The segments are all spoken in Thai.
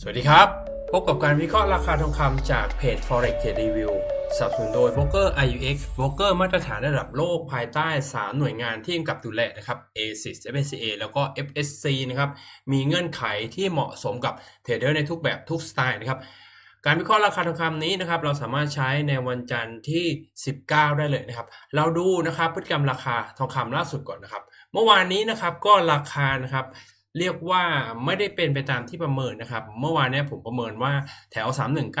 สวัสดีครับ พบกับการวิเคราะห์ราคาทองคำจากเพจ Forex Trade Review สนับสนุนโดย Broker IUX Broker มาตรฐานระดับโลกภายใต้ 3 หน่วยงานที่กำกับดูแลนะครับ ASIS FSCA แล้วก็ FSC นะครับ มีเงื่อนไขที่เหมาะสมกับเทรดเดอร์ในทุกแบบทุกสไตล์นะครับการวิเคราะห์ราคาทองคำนี้นะครับเราสามารถใช้ในวันจันทร์ที่ 19 ได้เลยนะครับ เราดูนะครับพฤติกรรมราคาทองคำล่าสุดก่อนนะครับ เมื่อวานนี้นะครับก็ราคานะครับ เรียกว่าไม่ได้เป็นไปตามที่ประเมินนะครับ เมื่อวานนี้ผมประเมินว่าแถว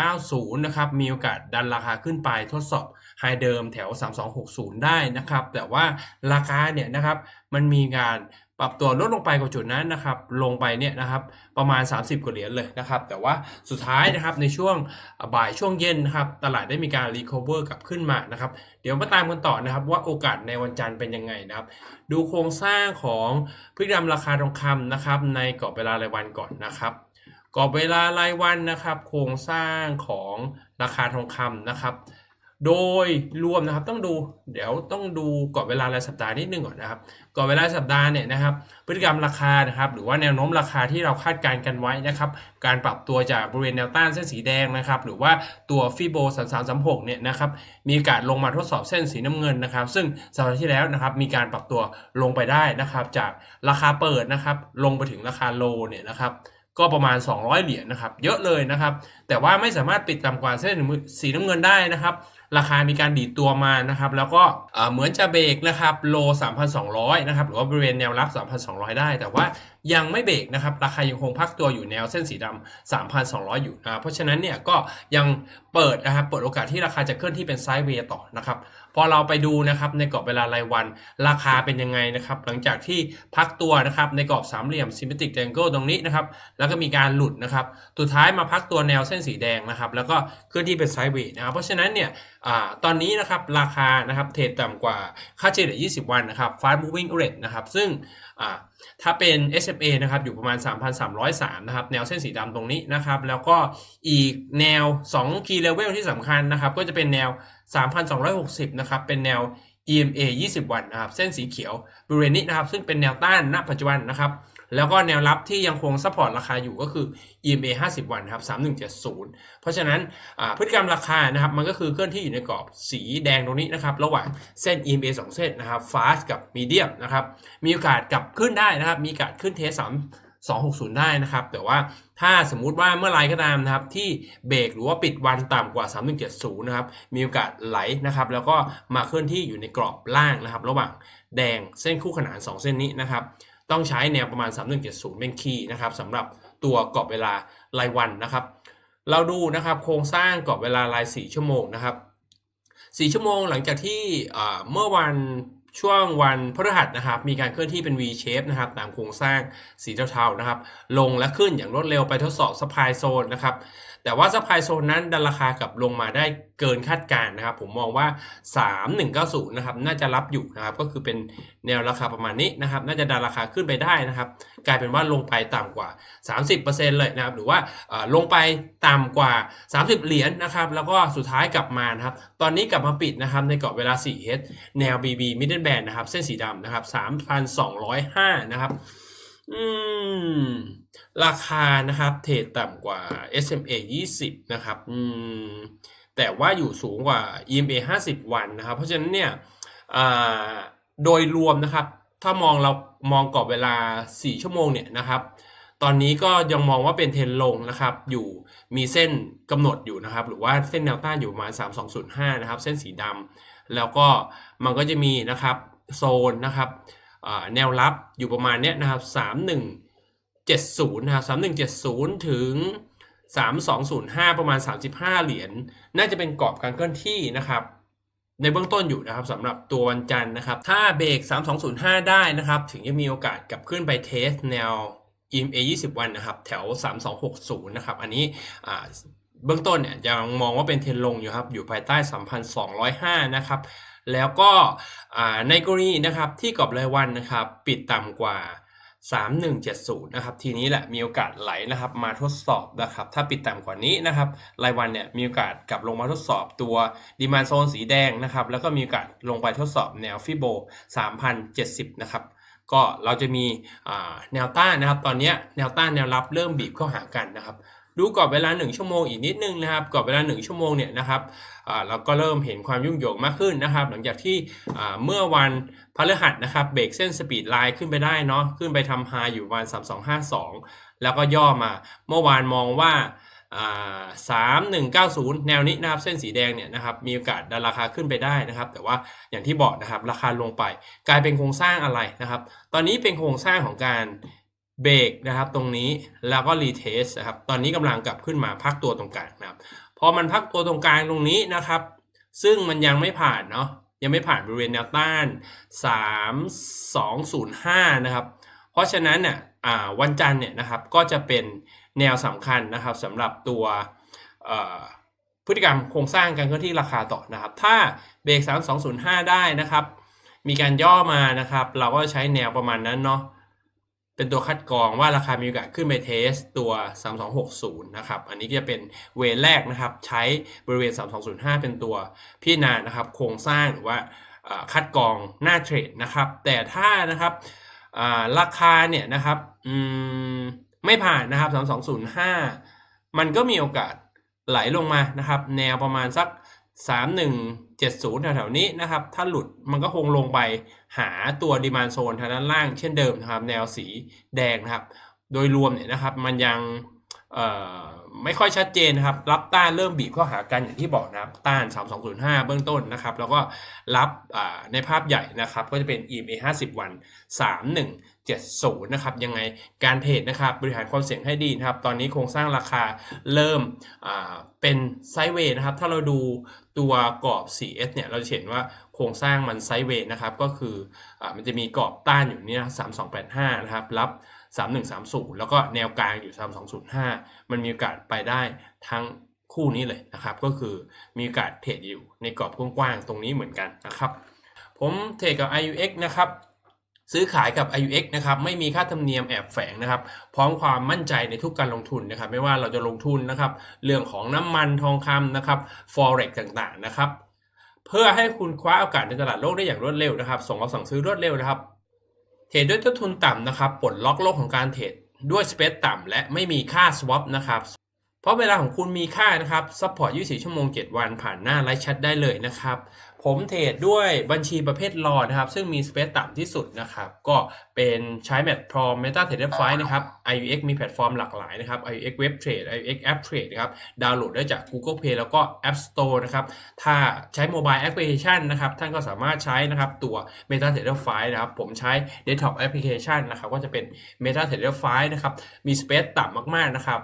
3190 นะครับ มีโอกาสดันราคาขึ้นไปทดสอบไฮเดิมแถว 3260 ได้นะครับ แต่ว่าราคาเนี่ยนะครับ มันมีการ ปรับตัวลดลงไปกว่าจุดนั้นนะครับ ลงไปเนี่ยนะครับประมาณ 30 กว่าเหรียญเลยนะครับ แต่ว่าสุดท้ายนะครับในช่วงบ่ายช่วงเย็นนะครับ ตลาดได้มีการรีคอเวอร์กลับขึ้นมานะครับ เดี๋ยวมาตามกันต่อนะครับ ว่าโอกาสในวันจันทร์เป็นยังไงนะครับ ดูโครงสร้างของพฤติกรรมราคาทองคำนะครับ ในกรอบเวลารายวันก่อนนะครับกรอบเวลารายวันนะครับ โครงสร้างของราคาทองคำนะครับ โดยรวมนะครับต้องดูเดี๋ยวต้องดูกรอบเวลารายสัปดาห์นิดนึงก่อนนะครับกรอบเวลาสัปดาห์เนี่ยนะครับ พฤติกรรมราคานะครับ หรือว่าแนวโน้มราคาที่เราคาดการณ์กันไว้นะครับ การปรับตัวจากบริเวณแนวต้านเส้นสีแดงนะครับ หรือว่าตัวฟิโบ3336เนี่ยนะครับ มีกาสลงมาทดสอบเส้นสีน้ำเงินนะครับ ซึ่งสัปดาห์ที่แล้วนะครับ มีการปรับตัวลงไปได้นะครับ จากราคาเปิดนะครับ ลงไปถึงราคาโลเนี่ยนะครับ ก็ประมาณ 200 เหรียญนะครับ เยอะเลยนะครับ แต่ว่าไม่สามารถปิดต่ำกว่าเส้นสีน้ำเงินได้นะครับ ราคามีการดีดตัวมานะครับ แล้วก็เอ่อเหมือนจะเบรกนะครับ โล 3,200 นะครับ หรือว่าบริเวณแนวรับ 3,200 ได้ แต่ว่า ยังไม่เบรกนะครับ ราคายังคงพักตัวอยู่แนวเส้นสีดำ3,200 อยู่นะเพราะฉะนั้นเนี่ยก็ยังเปิดนะครับเปิดโอกาสที่ราคาจะเคลื่อนที่เป็นไซด์เวย์ต่อนะครับพอเราไปดูนะครับในกรอบเวลารายวันราคาเป็นยังไงนะครับ หลังจากที่พักตัวนะครับในกรอบสามเหลี่ยม symmetric triangle ตรงนี้นะครับ แล้วก็มีการหลุดนะครับสุดท้ายมาพักตัวแนวเส้นสีแดงนะครับ แล้วก็เคลื่อนที่เป็นไซด์เวย์นะครับเพราะฉะนั้นเนี่ยอตอนนี้นะครับราคานะครับเทรดต่ำกว่าค่าเฉลี่ย20 วันนะครับ fast moving rate นะครับซึ่งอ่า ถ้าเป็น SMA นะครับอยู่ประมาณ 3,303 นะครับ แนวเส้นสีดำตรงนี้นะครับ แล้วก็อีกแนว 2 key level ที่สำคัญนะครับ ก็จะเป็นแนว 3,260 นะครับ เป็นแนว EMA 20 วันนะครับ เส้นสีเขียวบริเวณนี้นะครับ ซึ่งเป็นแนวต้านณปัจจุบันนะครับ แล้วก็แนวรับที่ยังคงซัพพอร์ตราคาอยู่ก็คือ EMA 50 วันครับ 3170 เพราะฉะนั้นพฤติกรรมราคานะครับมันก็คือเคลื่อนที่อยู่ในกรอบสีแดงตรงนี้นะครับระหว่างเส้น EMA 2 เส้นนะครับ fast กับ medium นะครับมีโอกาสกลับขึ้นได้นะครับ มีโอกาสขึ้นเทส3 260 ได้นะครับ แต่ว่าถ้าสมมุติว่าเมื่อไรก็ตามนะครับ ที่เบรกหรือว่าปิดวันต่ำกว่า 3170 นะครับ มีโอกาสไหลนะครับ แล้วก็มาเคลื่อนที่อยู่ในกรอบล่างนะครับ ระหว่างแดงเส้นคู่ขนาน 2 เส้นนี้นะครับ ต้องใช้แนวประมาณ 3170 เป็นคีย์นะครับสำหรับตัวกรอบเวลารายวันนะครับ เราดูนะครับโครงสร้างกรอบเวลาราย 4 ชั่วโมงนะครับ 4 ชั่วโมงหลังจากที่เมื่อวันช่วงวันพฤหัสนะครับ มีการเคลื่อนที่เป็น V shape นะครับ ตามโครงสร้างสีเทาๆนะครับ ลงและขึ้นอย่างรวดเร็วไปทดสอบ supply zone นะครับ แต่ว่า supply zone นั้นดันราคากลับลงมาได้เกินคาดการณ์นะครับ ผมมองว่า 3190นะครับน่าจะรับอยู่นะครับก็คือเป็นแนวราคาประมาณนี้นะครับ น่าจะดันราคาขึ้นไปได้นะครับ กลายเป็นว่าลงไปต่ำกว่า 30%เลยนะครับหรือว่าลงไปต่ำกว่า 30 เหรียญนะครับ แล้วก็สุดท้ายกลับมานะครับตอนนี้กลับมาปิดนะครับในกรอบเวลา 4H แนว BB middle band นะครับเส้นสีดำนะครับ3,205นะครับ อืม ราคานะครับ เทรดต่ำกว่า SMA 20 นะครับ อืม แต่ว่าอยู่สูงกว่า EMA 50 วันนะครับ เพราะฉะนั้นเนี่ยโดยรวมนะครับ ถ้ามองเรามองกรอบเวลา 4 ชั่วโมงเนี่ยนะครับ ตอนนี้ก็ยังมองว่าเป็นเทรนลงนะครับ อยู่มีเส้นกำหนดอยู่นะครับ หรือว่าเส้นแนวต้านอยู่ประมาณ3205 นะครับ เส้นสีดำแล้วก็มันก็จะมีนะครับโซนนะครับ แนวรับอยู่ประมาณเนี้ยนะครับ 3170 นะครับ 3170 ถึง 3205 ประมาณ 35 เหรียญน่าจะเป็นกรอบการเคลื่อนที่นะครับ ในเบื้องต้นอยู่นะครับสำหรับตัววันจันทร์นะครับ ถ้าเบรก 3205 ได้นะครับ ถึงจะมีโอกาสกลับขึ้นไปเทสแนว EMA 20 วันนะครับ แถว 3260 นะครับ อันนี้ เบื้องต้นเนี่ยยังมองว่าเป็นเทรนลงอยู่ครับ อยู่ภายใต้ 3,205 นะครับ แล้วก็ในกรณีนะครับที่กรอบรายวันนะครับปิดต่ำกว่า 3170 นะครับ ทีนี้แหละมีโอกาสไหลนะครับมาทดสอบนะครับ ถ้าปิดต่ำกว่านี้นะครับ รายวันเนี่ยมีโอกาสกลับลงมาทดสอบตัวดีมานโซนสีแดงนะครับ แล้วก็มีโอกาสลงไปทดสอบแนวฟิโบ 3070 นะครับก็เราจะมีแนวต้านนะครับ ตอนนี้แนวต้านแนวรับเริ่มบีบเข้าหากันนะครับ ดูกรอบเวลา 1 ชั่วโมงอีกนิดนึงนะครับกรอบเวลา 1 ชั่วโมงเนี่ยนะครับเราก็เริ่มเห็นความยุ่งเหยิงมากขึ้นนะครับ หลังจากที่เมื่อวันพฤหัสนะครับเบรกเส้นสปีดไลน์ขึ้นไปได้เนาะขึ้นไปทำไฮอยู่ประมาณ3252 แล้วก็ย่อมา เมื่อวานมองว่าสามหนึ่งเก้าศูนย์แนวนี้นะครับเส้นสีแดงเนี่ยนะครับมีโอกาสดันราคาขึ้นไปได้นะครับ แต่ว่าอย่างที่บอกนะครับราคาลงไป กลายเป็นโครงสร้างอะไรนะครับ ตอนนี้เป็นโครงสร้างของการ เบรกนะครับตรงนี้แล้วก็รีเทสนะครับตอนนี้กำลังกลับขึ้นมาพักตัวตรงกลางนะครับพอมันพักตัวตรงกลางตรงนี้นะครับ ซึ่งมันยังไม่ผ่านเนาะยังไม่ผ่านบริเวณแนวต้าน 3205 นะครับ เพราะฉะนั้นเนี่ยวันจันทร์เนี่ยนะครับก็จะเป็นแนวสำคัญนะครับสำหรับตัวพฤติกรรมโครงสร้างการเคลื่อนที่ราคาต่อนะครับ ถ้าเบรก3205 ได้นะครับ มีการย่อมานะครับ เราก็ใช้แนวประมาณนั้นเนาะ เป็นตัวคัดกรองว่าราคามีโอกาสขึ้นไปเทสตัว 3260 นะครับ อันนี้จะเป็นเวรแรกนะครับ ใช้บริเวณ 3205 เป็นตัวพิจารณานะครับ โครงสร้างหรือว่าคัดกรองหน้าเทรดนะครับ แต่ถ้านะครับราคาเนี่ยนะครับไม่ผ่านนะครับ 3205 มันก็มีโอกาสไหลลงมานะครับ แนวประมาณสัก 3170แถวๆนี้นะครับ ถ้าหลุดมันก็คงลงไปหาตัวดีมานโซนทางด้านล่างเช่นเดิมนะครับ แนวสีแดงนะครับ โดยรวมเนี่ยนะครับ มันยัง ไม่ค่อยชัดเจนนะครับ รับต้านเริ่มบีบเข้าหากันอย่างที่บอกนะครับ ต้าน 3205 เบื้องต้นนะครับ แล้วก็รับในภาพใหญ่นะครับ ก็จะเป็น EMA 50 วัน 3170 นะครับ ยังไงการเทรดนะครับ บริหารความเสี่ยงให้ดีนะครับ ตอนนี้โครงสร้างราคาเริ่มเป็นไซด์เวย์นะครับ ถ้าเราดูตัวกรอบ 4S เนี่ย เราจะเห็นว่าโครงสร้างมันไซด์เวย์นะครับ ก็คืออมันจะมีกรอบต้านอยู่นี่นะ3285 นะครับ รับ 3130 แล้วก็แนวกลางอยู่ 3205 มันมีโอกาสไปได้ทั้งคู่นี้เลยนะครับ ก็คือมีโอกาสเทรดอยู่ในกรอบกว้างๆตรงนี้เหมือนกันนะครับ ผมเทรดกับ IUX นะครับซื้อขายกับ IUX นะครับไม่มีค่าธรรมเนียมแอบแฝงนะครับ พร้อมความมั่นใจในทุกการลงทุนนะครับ ไม่ว่าเราจะลงทุนนะครับ เรื่องของน้ำมันทองคำนะครับ forex ต่างๆนะครับ เพื่อให้คุณคว้าโอกาสในตลาดโลกได้อย่างรวดเร็วนะครับ ส่งเอาสั่งซื้อรวดเร็วนะครับ เทรดด้วยต้นทุนต่ำนะครับปลดล็อกโลกของการเทรดด้วยสเปซต่ำและไม่มีค่าสวอปนะครับ เพราะเวลาของคุณมีค่านะครับซัพพอร์ต24 ชั่วโมง 7 วันผ่านหน้าไลฟ์แชทได้เลยนะครับ ผมเทรดด้วยบัญชีประเภทรอนะครับ ซึ่งมีสเปซต่ำที่สุดนะครับ ก็เป็นใช้แมทพรอม Meta Trader 5นะครับ IUX มีแพลตฟอร์มหลากหลายนะครับ IUX Web Trade IUX App Trade นะครับ ดาวน์โหลดได้จาก Google Play แล้วก็ App Store นะครับ ถ้าใช้โมบายแอปพลิเคชันนะครับ ท่านก็สามารถใช้นะครับตัว Meta Trader 5นะครับ ผมใช้ Desktop Application นะครับ ก็จะเป็น Meta Trader 5นะครับ มีสเปซต่ำมากๆนะครับ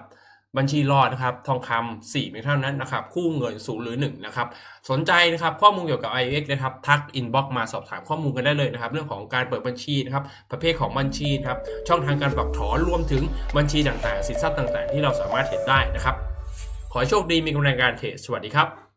บัญชีรอดนะครับทองคำ4เพียงเท่านั้นนะครับคู่เงินสูงหรือ1นะครับสนใจนะครับข้อมูลเกี่ยวกับ IX นะครับทักอินบ็อกมาสอบถามข้อมูลกันได้เลยนะครับ เรื่องของการเปิดบัญชีนะครับประเภทของบัญชีนะครับช่องทางการฝากถอนรวมถึงบัญชีต่างๆ สินทรัพย์ต่างๆ ที่เราสามารถเห็นได้นะครับ ขอโชคดีมีกำลังการเทรดสวัสดีครับ